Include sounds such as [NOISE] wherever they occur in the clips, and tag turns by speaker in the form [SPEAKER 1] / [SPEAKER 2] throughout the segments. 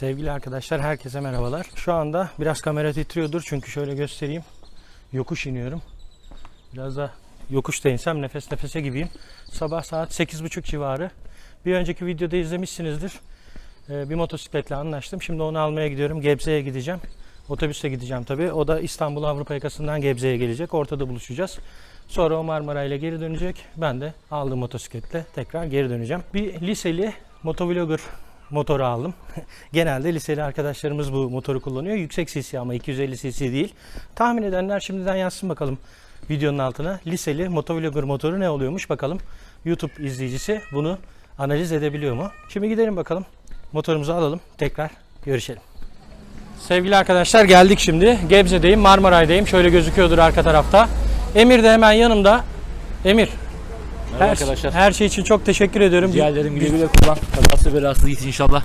[SPEAKER 1] Sevgili arkadaşlar herkese merhabalar. Şu anda biraz kamera titriyordur çünkü şöyle göstereyim. Yokuş iniyorum. Biraz da yokuşta insem nefes nefese gibiyim. Sabah saat 8.30 civarı. Bir önceki videoda izlemişsinizdir. Ee, bir motosikletle anlaştım. Şimdi onu almaya gidiyorum. Gebze'ye gideceğim. Otobüsle gideceğim tabii. O da İstanbul Avrupa yakasından Gebze'ye gelecek. Ortada buluşacağız. Sonra o Marmara ile geri dönecek. Ben de aldığım motosikletle tekrar geri döneceğim. Bir liseli motovlogger motoru aldım. [LAUGHS] Genelde liseli arkadaşlarımız bu motoru kullanıyor. Yüksek cc ama 250 cc değil. Tahmin edenler şimdiden yazsın bakalım videonun altına. Liseli motovlogger motoru ne oluyormuş bakalım. YouTube izleyicisi bunu analiz edebiliyor mu? Şimdi gidelim bakalım. Motorumuzu alalım. Tekrar görüşelim. Sevgili arkadaşlar geldik şimdi. Gebze'deyim, Marmaray'dayım. Şöyle gözüküyordur arka tarafta. Emir de hemen yanımda. Emir.
[SPEAKER 2] Merhaba
[SPEAKER 1] Her,
[SPEAKER 2] arkadaşlar.
[SPEAKER 1] her şey için çok teşekkür ediyorum.
[SPEAKER 2] Rica ederim güle güle kullan. Kazası belasız git inşallah.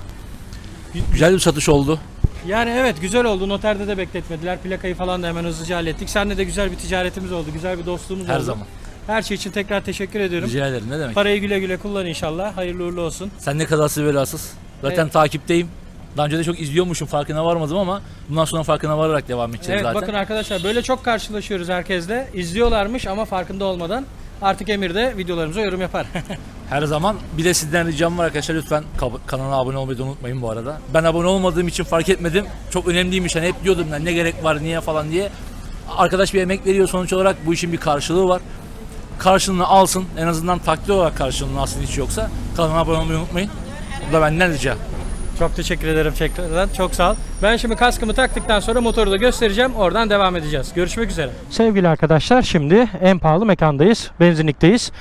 [SPEAKER 2] Güzel bir satış oldu.
[SPEAKER 1] Yani evet güzel oldu. Noterde de bekletmediler. Plakayı falan da hemen hızlıca hallettik. Seninle de güzel bir ticaretimiz oldu. Güzel bir dostluğumuz
[SPEAKER 2] Her
[SPEAKER 1] oldu.
[SPEAKER 2] zaman.
[SPEAKER 1] Her şey için tekrar teşekkür ediyorum.
[SPEAKER 2] Rica ederim ne demek.
[SPEAKER 1] Parayı güle güle kullan inşallah. Hayırlı uğurlu olsun.
[SPEAKER 2] Sen ne kazası belasız. Zaten
[SPEAKER 1] Evet.
[SPEAKER 2] takipteyim. Daha önce de çok izliyormuşum farkına varmadım ama bundan sonra farkına vararak devam edeceğiz
[SPEAKER 1] Evet
[SPEAKER 2] zaten.
[SPEAKER 1] bakın arkadaşlar böyle çok karşılaşıyoruz herkesle. İzliyorlarmış ama farkında olmadan. Artık Emir de videolarımıza yorum yapar. [LAUGHS]
[SPEAKER 2] Her zaman bir de sizden ricam var arkadaşlar lütfen ka- kanala abone olmayı da unutmayın bu arada. Ben abone olmadığım için fark etmedim. Çok önemliymiş hani hep diyordum ben ne gerek var niye falan diye. Arkadaş bir emek veriyor sonuç olarak bu işin bir karşılığı var. Karşılığını alsın en azından takdir olarak karşılığını alsın hiç yoksa. Kanala abone olmayı unutmayın. Bu da benden rica.
[SPEAKER 1] çok teşekkür ederim tekrardan. Çok sağ ol. Ben şimdi kaskımı taktıktan sonra motoru da göstereceğim. Oradan devam edeceğiz. Görüşmek üzere. Sevgili arkadaşlar şimdi en pahalı mekandayız. Benzinlikteyiz.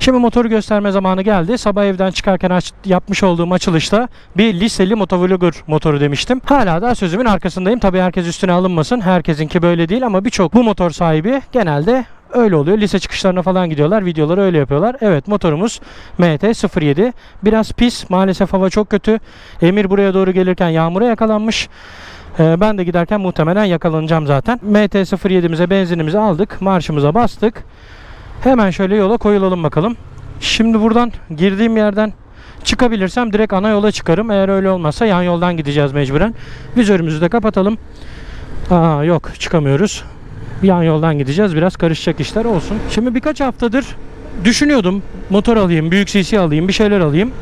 [SPEAKER 1] Şimdi motoru gösterme zamanı geldi. Sabah evden çıkarken aç- yapmış olduğum açılışta bir liseli motovlogger motoru demiştim. Hala da sözümün arkasındayım. Tabii herkes üstüne alınmasın. Herkesinki böyle değil ama birçok bu motor sahibi genelde öyle oluyor. Lise çıkışlarına falan gidiyorlar. Videoları öyle yapıyorlar. Evet motorumuz MT-07. Biraz pis. Maalesef hava çok kötü. Emir buraya doğru gelirken yağmura yakalanmış. Ee, ben de giderken muhtemelen yakalanacağım zaten. MT-07'mize benzinimizi aldık. Marşımıza bastık. Hemen şöyle yola koyulalım bakalım. Şimdi buradan girdiğim yerden çıkabilirsem direkt ana yola çıkarım. Eğer öyle olmazsa yan yoldan gideceğiz mecburen. Vizörümüzü de kapatalım. Aa, yok çıkamıyoruz. Yan yoldan gideceğiz. Biraz karışacak işler olsun. Şimdi birkaç haftadır düşünüyordum. Motor alayım, büyük CC alayım, bir şeyler alayım.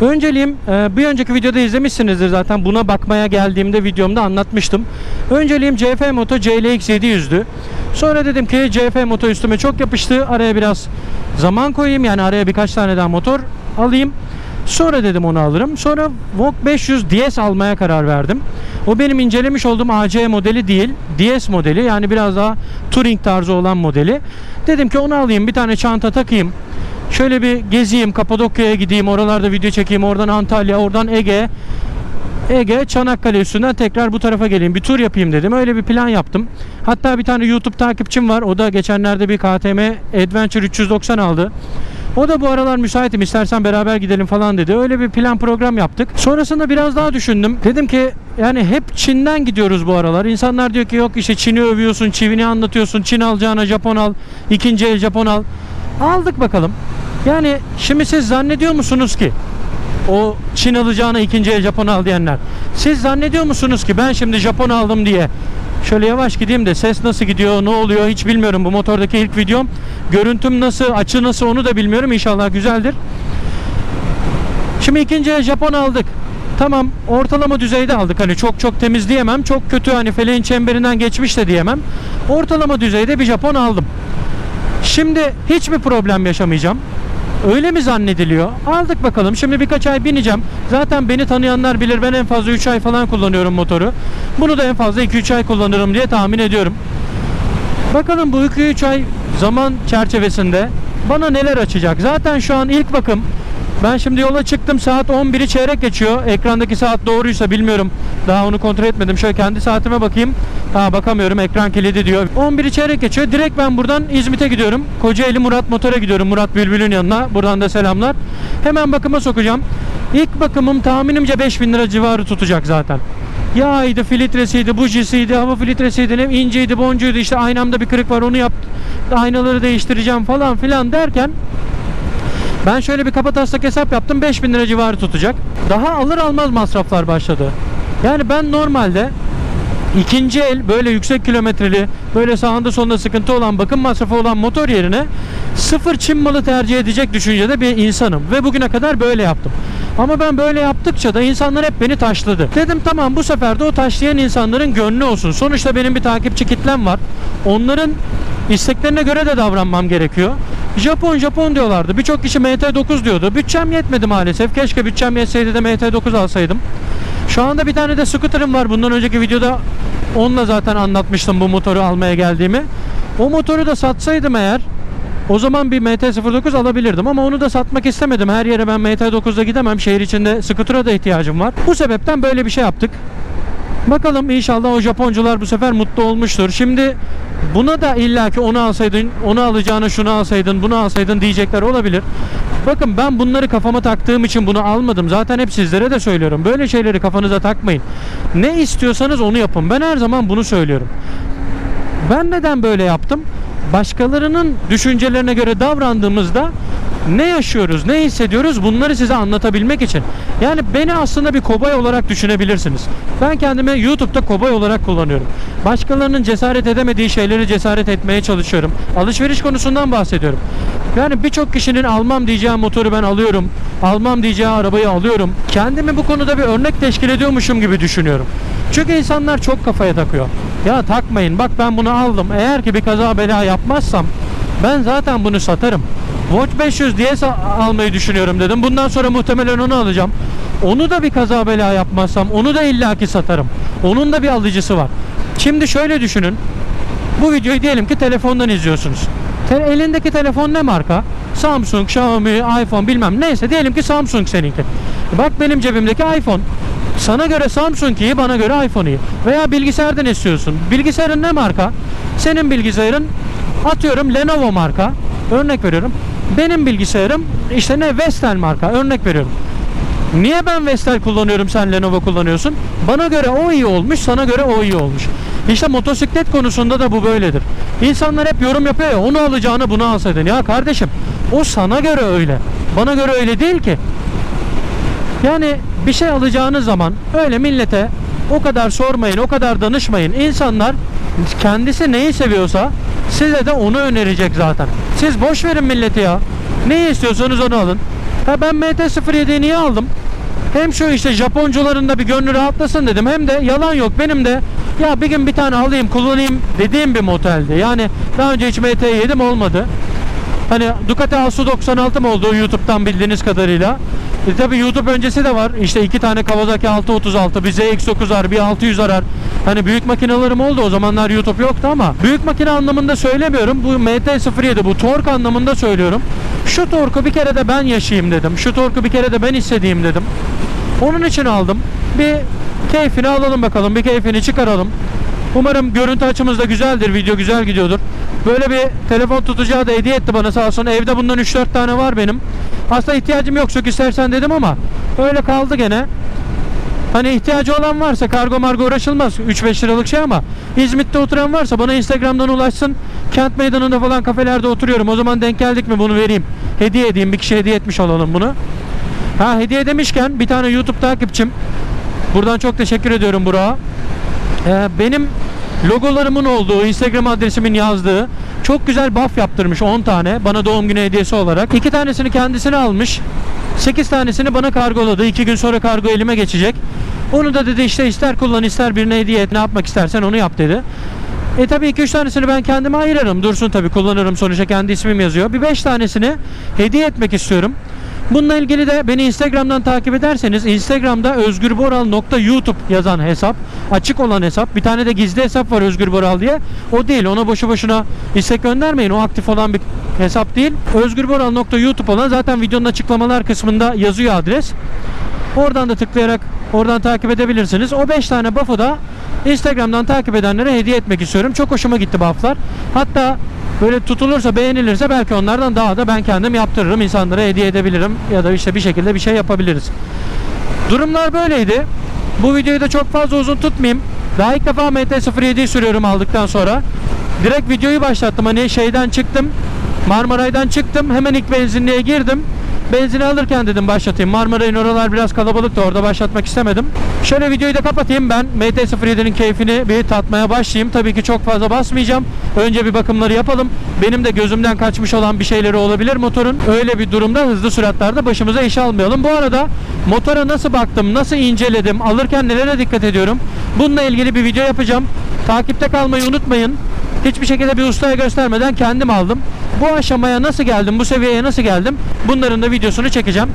[SPEAKER 1] Önceliğim e, bir önceki videoda izlemişsinizdir zaten buna bakmaya geldiğimde videomda anlatmıştım. Önceliğim CF Moto CLX 700'dü. Sonra dedim ki CF Moto üstüme çok yapıştı. Araya biraz zaman koyayım yani araya birkaç tane daha motor alayım. Sonra dedim onu alırım. Sonra Vogue 500 DS almaya karar verdim. O benim incelemiş olduğum AC modeli değil. DS modeli yani biraz daha touring tarzı olan modeli. Dedim ki onu alayım bir tane çanta takayım. Şöyle bir gezeyim, Kapadokya'ya gideyim, oralarda video çekeyim, oradan Antalya, oradan Ege. Ege, Çanakkale üstünden tekrar bu tarafa geleyim. Bir tur yapayım dedim. Öyle bir plan yaptım. Hatta bir tane YouTube takipçim var. O da geçenlerde bir KTM Adventure 390 aldı. O da bu aralar müsaitim istersen beraber gidelim falan dedi. Öyle bir plan program yaptık. Sonrasında biraz daha düşündüm. Dedim ki yani hep Çin'den gidiyoruz bu aralar. İnsanlar diyor ki yok işte Çin'i övüyorsun, Çin'i anlatıyorsun. Çin alacağına Japon al, ikinci el Japon al. Aldık bakalım. Yani şimdi siz zannediyor musunuz ki o Çin alacağına ikinci el Japon al diyenler. Siz zannediyor musunuz ki ben şimdi Japon aldım diye şöyle yavaş gideyim de ses nasıl gidiyor ne oluyor hiç bilmiyorum bu motordaki ilk videom. Görüntüm nasıl açı nasıl onu da bilmiyorum İnşallah güzeldir. Şimdi ikinci Japon aldık. Tamam ortalama düzeyde aldık hani çok çok temiz diyemem çok kötü hani feleğin çemberinden geçmiş de diyemem. Ortalama düzeyde bir Japon aldım. Şimdi hiçbir problem yaşamayacağım. Öyle mi zannediliyor? Aldık bakalım. Şimdi birkaç ay bineceğim. Zaten beni tanıyanlar bilir ben en fazla 3 ay falan kullanıyorum motoru. Bunu da en fazla 2-3 ay kullanırım diye tahmin ediyorum. Bakalım bu 2-3 ay zaman çerçevesinde bana neler açacak. Zaten şu an ilk bakım ben şimdi yola çıktım saat 11'i çeyrek geçiyor. Ekrandaki saat doğruysa bilmiyorum. Daha onu kontrol etmedim. Şöyle kendi saatime bakayım. Ha bakamıyorum ekran kilidi diyor. 11'i çeyrek geçiyor. Direkt ben buradan İzmit'e gidiyorum. Kocaeli Murat Motor'a gidiyorum. Murat Bülbül'ün yanına. Buradan da selamlar. Hemen bakıma sokacağım. İlk bakımım tahminimce 5000 lira civarı tutacak zaten. Yağıydı, filtresiydi, bujisiydi, hava filtresiydi, ne inceydi, boncuydu. işte aynamda bir kırık var onu yap. Aynaları değiştireceğim falan filan derken Ben şöyle bir kapataslak hesap yaptım 5000 lira civarı tutacak. Daha alır almaz masraflar başladı. Yani ben normalde ikinci el böyle yüksek kilometreli böyle sağında solunda sıkıntı olan bakım masrafı olan motor yerine sıfır Çin malı tercih edecek düşüncede bir insanım ve bugüne kadar böyle yaptım. Ama ben böyle yaptıkça da insanlar hep beni taşladı. Dedim tamam bu sefer de o taşlayan insanların gönlü olsun. Sonuçta benim bir takipçi kitlem var. Onların isteklerine göre de davranmam gerekiyor. Japon Japon diyorlardı. Birçok kişi MT9 diyordu. Bütçem yetmedi maalesef. Keşke bütçem yetseydi de MT9 alsaydım. Şu anda bir tane de scooter'ım var. Bundan önceki videoda onunla zaten anlatmıştım bu motoru almaya geldiğimi. O motoru da satsaydım eğer o zaman bir MT-09 alabilirdim ama onu da satmak istemedim. Her yere ben MT-9'da gidemem. Şehir içinde scooter'a da ihtiyacım var. Bu sebepten böyle bir şey yaptık. Bakalım inşallah o Japoncular bu sefer mutlu olmuştur. Şimdi buna da illaki onu alsaydın, onu alacağına şunu alsaydın, bunu alsaydın diyecekler olabilir. Bakın ben bunları kafama taktığım için bunu almadım. Zaten hep sizlere de söylüyorum. Böyle şeyleri kafanıza takmayın. Ne istiyorsanız onu yapın. Ben her zaman bunu söylüyorum. Ben neden böyle yaptım? Başkalarının düşüncelerine göre davrandığımızda ne yaşıyoruz, ne hissediyoruz bunları size anlatabilmek için. Yani beni aslında bir kobay olarak düşünebilirsiniz. Ben kendimi YouTube'da kobay olarak kullanıyorum. Başkalarının cesaret edemediği şeyleri cesaret etmeye çalışıyorum. Alışveriş konusundan bahsediyorum. Yani birçok kişinin almam diyeceği motoru ben alıyorum. Almam diyeceği arabayı alıyorum. Kendimi bu konuda bir örnek teşkil ediyormuşum gibi düşünüyorum. Çünkü insanlar çok kafaya takıyor. Ya takmayın bak ben bunu aldım. Eğer ki bir kaza bela yapmazsam ben zaten bunu satarım. Watch 500 diye almayı düşünüyorum dedim. Bundan sonra muhtemelen onu alacağım. Onu da bir kaza bela yapmazsam onu da illaki satarım. Onun da bir alıcısı var. Şimdi şöyle düşünün. Bu videoyu diyelim ki telefondan izliyorsunuz. Elindeki telefon ne marka? Samsung, Xiaomi, iPhone bilmem neyse diyelim ki Samsung seninki. Bak benim cebimdeki iPhone. Sana göre Samsung iyi, bana göre iPhone iyi. Veya bilgisayardan istiyorsun. Bilgisayarın ne marka? Senin bilgisayarın atıyorum Lenovo marka. Örnek veriyorum. Benim bilgisayarım işte ne Vestel marka. Örnek veriyorum. Niye ben Vestel kullanıyorum sen Lenovo kullanıyorsun? Bana göre o iyi olmuş, sana göre o iyi olmuş. İşte motosiklet konusunda da bu böyledir. İnsanlar hep yorum yapıyor ya onu alacağını bunu alsaydın. Ya kardeşim o sana göre öyle. Bana göre öyle değil ki. Yani bir şey alacağınız zaman öyle millete o kadar sormayın, o kadar danışmayın. İnsanlar kendisi neyi seviyorsa size de onu önerecek zaten. Siz boş verin milleti ya. Neyi istiyorsanız onu alın. Ha ben MT-07'yi niye aldım? Hem şu işte Japoncuların da bir gönlü rahatlasın dedim. Hem de yalan yok benim de ya bir gün bir tane alayım kullanayım dediğim bir moteldi. Yani daha önce hiç MT-7'm olmadı. Hani Ducati Asu 96 mı oldu YouTube'dan bildiğiniz kadarıyla? E tabi YouTube öncesi de var. İşte iki tane Kawasaki 636, bir ZX9R, bir 600 arar. Hani büyük makinelerim oldu o zamanlar YouTube yoktu ama büyük makine anlamında söylemiyorum. Bu MT-07 bu tork anlamında söylüyorum. Şu torku bir kere de ben yaşayayım dedim. Şu torku bir kere de ben hissedeyim dedim. Onun için aldım. Bir keyfini alalım bakalım. Bir keyfini çıkaralım. Umarım görüntü açımız da güzeldir. Video güzel gidiyordur. Böyle bir telefon tutacağı da hediye etti bana sağ olsun. Evde bundan 3-4 tane var benim. Aslında ihtiyacım yok çok istersen dedim ama öyle kaldı gene. Hani ihtiyacı olan varsa kargo margo uğraşılmaz. 3-5 liralık şey ama İzmit'te oturan varsa bana Instagram'dan ulaşsın. Kent meydanında falan kafelerde oturuyorum. O zaman denk geldik mi bunu vereyim. Hediye edeyim. Bir kişi hediye etmiş olalım bunu. Ha hediye demişken bir tane YouTube takipçim. Buradan çok teşekkür ediyorum Burak'a. Ee, benim logolarımın olduğu, Instagram adresimin yazdığı çok güzel buff yaptırmış 10 tane bana doğum günü hediyesi olarak. 2 tanesini kendisine almış. 8 tanesini bana kargoladı. 2 gün sonra kargo elime geçecek. Onu da dedi işte ister kullan ister birine hediye et ne yapmak istersen onu yap dedi. E tabii 2-3 tanesini ben kendime ayırırım. Dursun tabii kullanırım sonuçta kendi ismim yazıyor. Bir 5 tanesini hediye etmek istiyorum. Bununla ilgili de beni Instagram'dan takip ederseniz Instagram'da özgürboral.youtube yazan hesap açık olan hesap. Bir tane de gizli hesap var Özgür Boral diye. O değil ona boşu boşuna istek göndermeyin. O aktif olan bir hesap değil. özgürboral.youtube olan zaten videonun açıklamalar kısmında yazıyor adres. Oradan da tıklayarak oradan takip edebilirsiniz. O 5 tane buff'ı da Instagram'dan takip edenlere hediye etmek istiyorum çok hoşuma gitti buff'lar hatta böyle tutulursa beğenilirse belki onlardan daha da ben kendim yaptırırım insanlara hediye edebilirim ya da işte bir şekilde bir şey yapabiliriz. Durumlar böyleydi. Bu videoyu da çok fazla uzun tutmayayım. Daha ilk defa MT-07'yi sürüyorum aldıktan sonra. Direkt videoyu başlattım. Hani şeyden çıktım. Marmaray'dan çıktım. Hemen ilk benzinliğe girdim. Benzini alırken dedim başlatayım. Marmaray'ın oralar biraz kalabalıktı. Orada başlatmak istemedim. Şöyle videoyu da kapatayım. Ben MT-07'nin keyfini bir tatmaya başlayayım. Tabii ki çok fazla basmayacağım. Önce bir bakımları yapalım. Benim de gözümden kaçmış olan bir şeyleri olabilir motorun. Öyle bir durumda hızlı süratlerde başımıza iş almayalım. Bu arada motora nasıl baktım, nasıl inceledim, alırken nelere dikkat ediyorum. Bununla ilgili bir video yapacağım. Takipte kalmayı unutmayın. Hiçbir şekilde bir ustaya göstermeden kendim aldım. Bu aşamaya nasıl geldim, bu seviyeye nasıl geldim? Bunların da videosunu çekeceğim.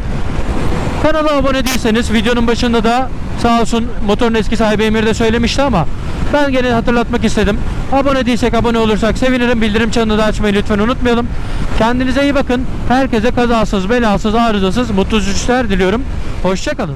[SPEAKER 1] Kanala abone değilseniz videonun başında da sağ olsun motorun eski sahibi Emir de söylemişti ama ben gene hatırlatmak istedim. Abone değilsek abone olursak sevinirim. Bildirim çanını da açmayı lütfen unutmayalım. Kendinize iyi bakın. Herkese kazasız, belasız, arızasız, mutlu sürüşler diliyorum. Hoşçakalın.